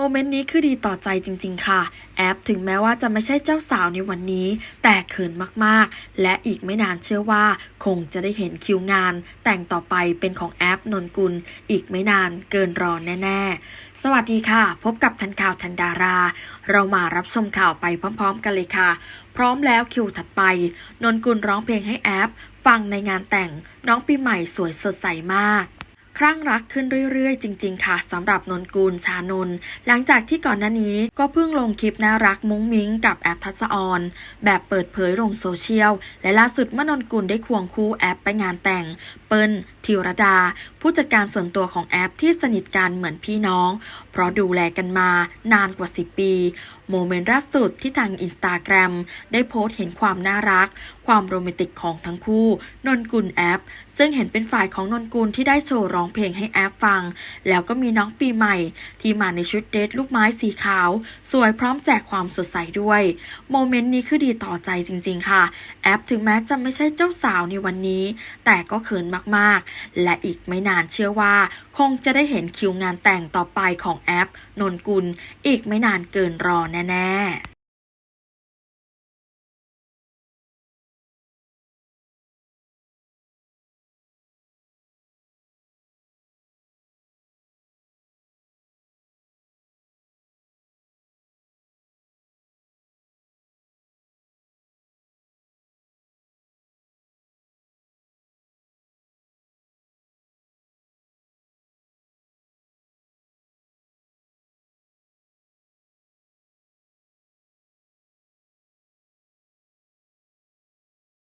โมเมนต์นี้คือดีต่อใจจริง ๆ ค่ะ แอปถึงแม้ว่าจะไม่ใช่เจ้าสาวในวันนี้ แต่เขินมากๆ และอีกไม่นานเชื่อว่า คงจะได้เห็นคิวงาน แต่งต่อไปเป็นของแอปนนกุล อีกไม่นานเกินรอแน่ ๆ สวัสดีค่ะ พบกับทันข่าวทันดารา เรามารับชมข่าวไปพร้อม ๆ กันเลยค่ะ พร้อมแล้วคิวถัดไป นนกุลร้องเพลงให้แอป ฟังในงานแต่งน้องปีใหม่สวยสดใสมาก คลั่งรักขึ้นเรื่อยๆ จริง ๆ ค่ะสำหรับนนกุลชานน หลังจากที่ก่อนหน้านี้ก็เพิ่งลงคลิปน่ารักมุ้งมิ้งกับแอปทัศออน แบบเปิดเผยลงโซเชียล และล่าสุดเมื่อนนกุลได้ควงคู่แอปไปงานแต่ง เปิ้ลธิรดา ผู้จัดการส่วนตัวของแอปที่สนิทกันเหมือนพี่น้อง เพราะดูแลกันมานานกว่า 10 ปี โมเมนต์ล่าสุดที่ทางอินสตาแกรมได้โพสต์เห็นความน่ารัก ความโรแมนติกของทั้งคู่นนกุลแอป ซึ่งเห็นเป็นฝ่ายของนนกุลที่ได้โชว์ร้องเพลงให้แอปฟัง แล้วก็มีน้องปีใหม่ ที่มาในชุดเดรสลูกไม้สีขาว สวยพร้อมแจกความสดใสด้วย โมเมนต์นี้คือดีต่อใจจริง ๆ ค่ะ แอปถึงแม้จะไม่ใช่เจ้าสาวในวันนี้ แต่ก็เขินมากๆ และอีกไม่นานเชื่อว่า คงจะได้เห็นคิวงานแต่งต่อไปของแอปนนกุล อีกไม่นานเกินรอแน่ ๆ